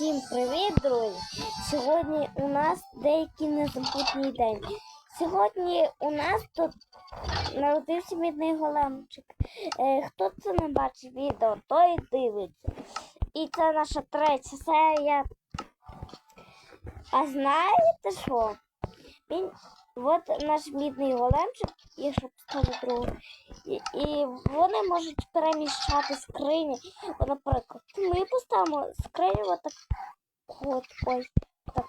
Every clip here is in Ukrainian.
Всім привіт, друзі! Сьогодні у нас деякий незабутній день. Сьогодні у нас тут народився мідний големчик. Е, хто це не бачив відео, той дивиться. І це наша третя серія. А знаєте що? Він от наш мідний големчик, якщо поставити другу. І, вони можуть переміщати скрині. Наприклад, ми поставимо скриню отак. От, ой, так.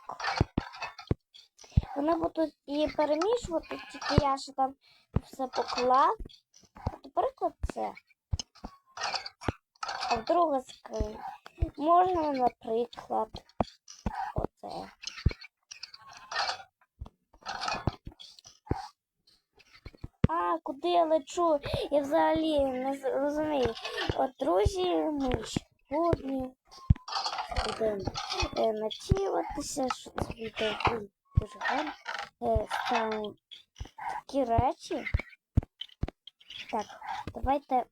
Вони будуть її перемішувати, тільки я ще там все поклав. Наприклад, це. А в друга скриня. Можна, наприклад, оце. А, куди я лечу? Я взагалі не розумію. От, друзі, ми сьогодні будемо е, що це буде дуже гарно. Е, такі речі. Так, давайте.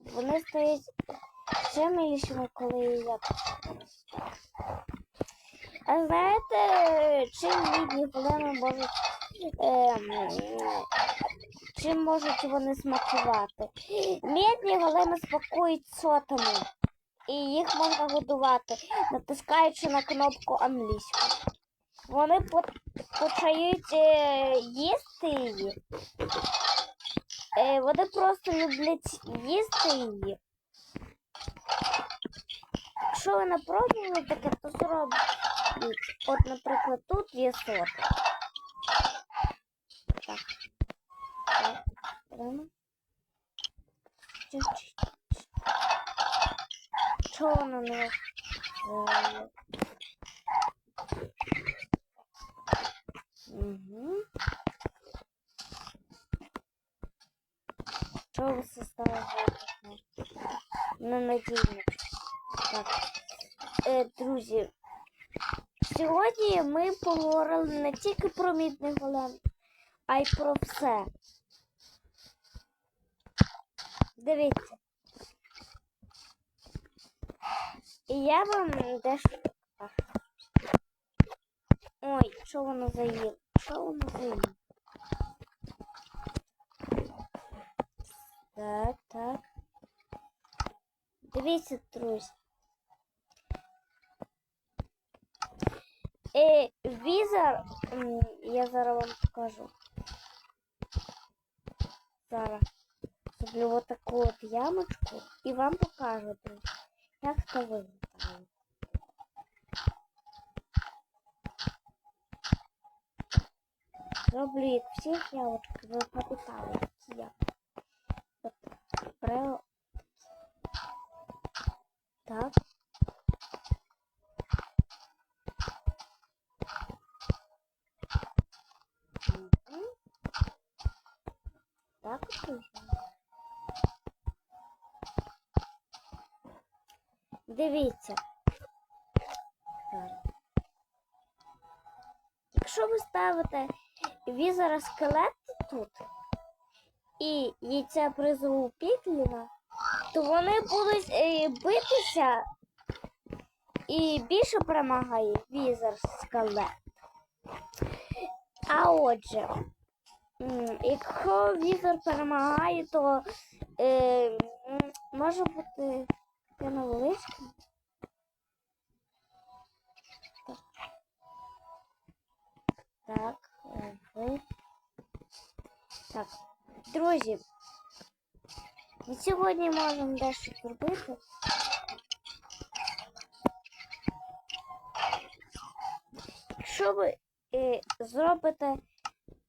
Вони стоять ще милішими, коли я а знаєте, чим мідні големи можуть ем, чим можуть вони смакувати? Мідні големи смакують сотами, і їх можна годувати, натискаючи на кнопку англійську. Вони по- почають е, їсти її. Е, вони просто люблять їсти її. Якщо ви не таке, то зробіть. От, наприклад, тут є сота. Так. Так. Беремо. Чуть-чуть. Чого воно не е, Угу. Чого ви все стало гарно? Ненадійно. Так. Е, друзі, сьогодні ми поговорили не тільки про мідний голем, а й про все. Дивіться. І я вам дещо. Ой, що воно заїло? Що воно заїло? Так, так. Дивіться, друзі. Е, візор, м, я зараз вам покажу. Зараз зроблю вот таку от ямочку і вам покажу, друзі, як це виглядає. Зроблю як всіх ямочок, ви попитали, які я. От, про... Так. Дивіться. Якщо ви ставите візора скелет тут і яйця призову Пікліна, то вони будуть е, битися і більше перемагає візор скелет. А отже, якщо візор перемагає, то е, може бути таке невеличке. Так, е, ви. Так, друзі, ми сьогодні можемо дещо зробити. Якщо ви е, зробите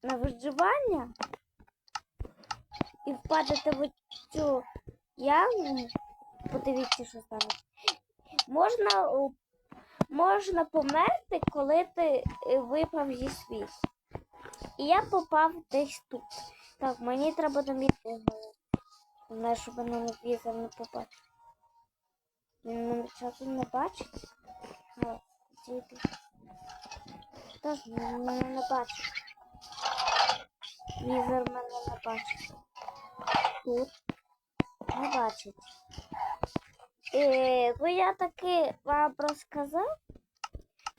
на виживання і впадете в цю яму, подивіться, що стане. Можна, можна померти, коли ти е, випав зі світу. І я попав десь тут. Так, мені треба доміти не щоб на візор не побачив. Він мене часу не бачить. А, діти. Так, він мене не бачить. Візор мене не бачить. Тут не бачить. Е, ну я таки вам розказав,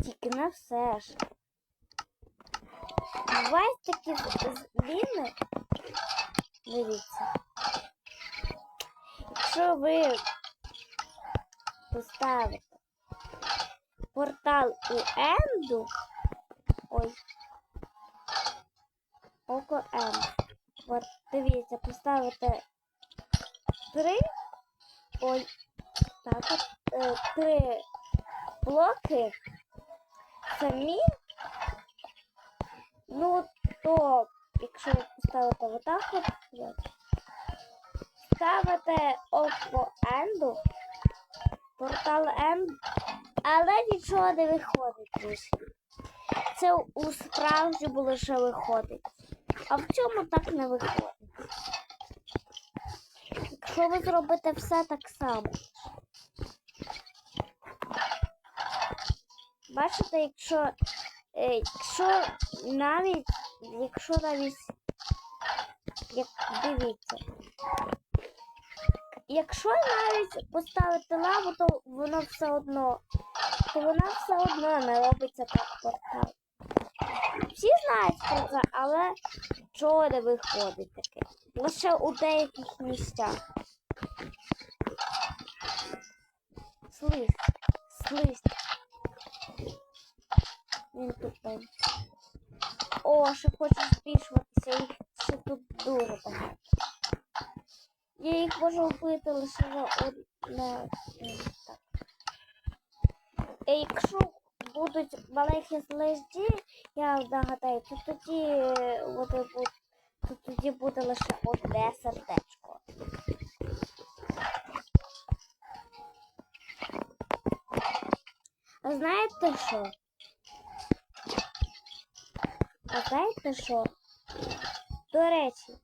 тільки не все ж. Бувають такі зміни. Дивіться. Якщо ви поставите портал у Енду. Ой. Око М. От дивіться, поставите три. Ой. Так, от е, три блоки самі. Ну, то, якщо ви поставите отак от, от, ставите око Енду, портал Енд, але нічого не виходить, друзі. Це у справжньому лише виходить. А в цьому так не виходить. Якщо ви зробите все так само. Бачите, якщо, е, якщо навіть, якщо навіть, як дивіться, якщо навіть поставити лаву, то воно все одно, то вона все одно не робиться так портал. Всі знають про це, але чого не виходить таке? Лише у деяких місцях. Слизь, слизь. Він тупий. О, ще хочу збільшуватися, їх ще тут дуже багато. Я їх можу вбити лише за одне. Так. Якщо будуть маленькі злежді, я нагадаю, то тоді е, вони то тоді буде лише одне сердечко. А знаєте що? А знаєте що? До речі,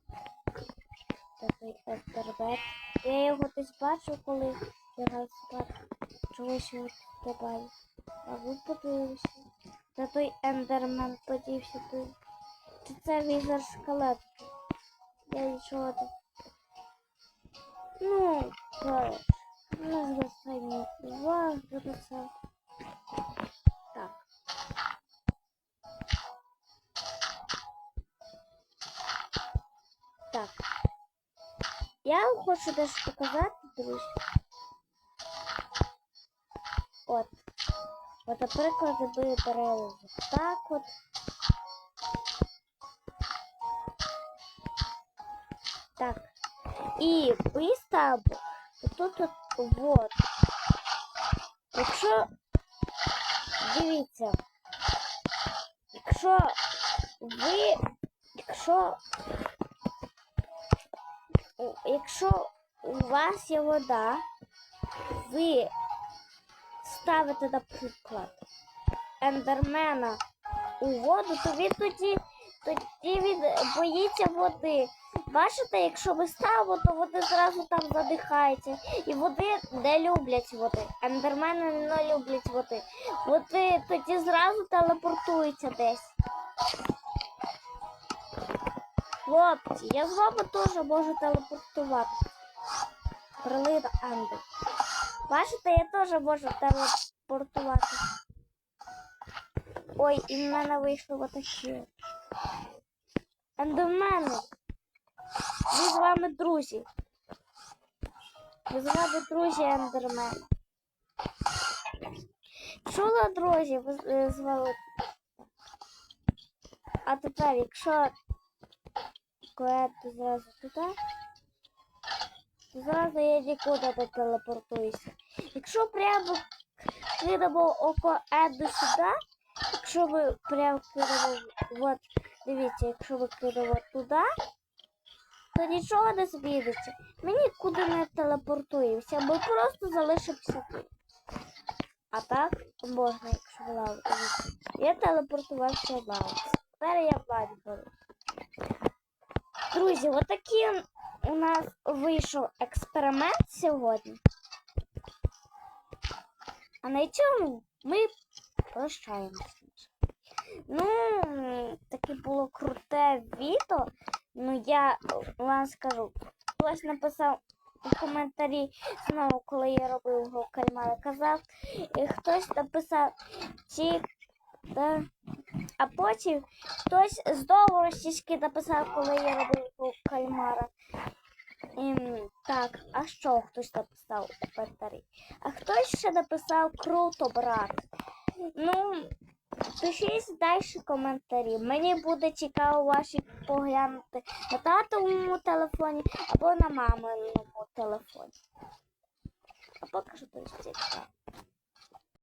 такий інтернет. Я його десь бачив, коли я грав спати. Чогось його тут. А ви подивилися. Та той ендермен подівся той. Чи це візер шкалет? Я нічого не. Ну, коротше. Не звертайте увагу на Я вам хочу дещо показати, друзі. От. От, наприклад, ви беремо так от. Так. І ставите тут от вот. Якщо дивіться, якщо ви, якщо якщо у вас є вода, ви ставите, наприклад, ендермена у воду, то він тоді, тоді він боїться води. Бачите, якщо ви ставите, то вони зразу там задихаються. І води не люблять води. Ендермени не люблять води. Вони тоді зразу телепортуються десь. Хлопці, я з вами теж можу телепортувати. Прилина Ендер. Бачите, я теж можу телепортувати. Ой, і в мене вийшло отакі. Ендермени. Ми з вами друзі. Ми з вами друзі ендермени. Чула, друзі, ви е, з вами. А тепер, якщо клеїти зразу туди, то зразу я нікуди не телепортуюся. Якщо прямо кидамо око Еду сюди, якщо ми прямо кидамо, от, дивіться, якщо ми кидамо туди, то нічого не зміниться. Ми нікуди не телепортуємося, ми просто залишимося тут. А так можна, якщо в лаву. Я телепортувався в лаву. Тепер я в лаві беру. Друзі, отакий у нас вийшов експеримент сьогодні. А на цьому ми прощаємося. Ну, таке було круте відео. Ну, я вам скажу, хтось написав у коментарі знову, коли я робив гру кальмара, казав, і хтось написав ті. А потім хтось знову російськи написав, коли я робив кальмара. Ем, так, а що хтось написав у коментарі? А хтось ще написав круто, брат. Ну, пишіть далі коментарі. Мені буде цікаво ваші поглянути на татовому телефоні або на маминому телефоні. А поки що дуже цікаво.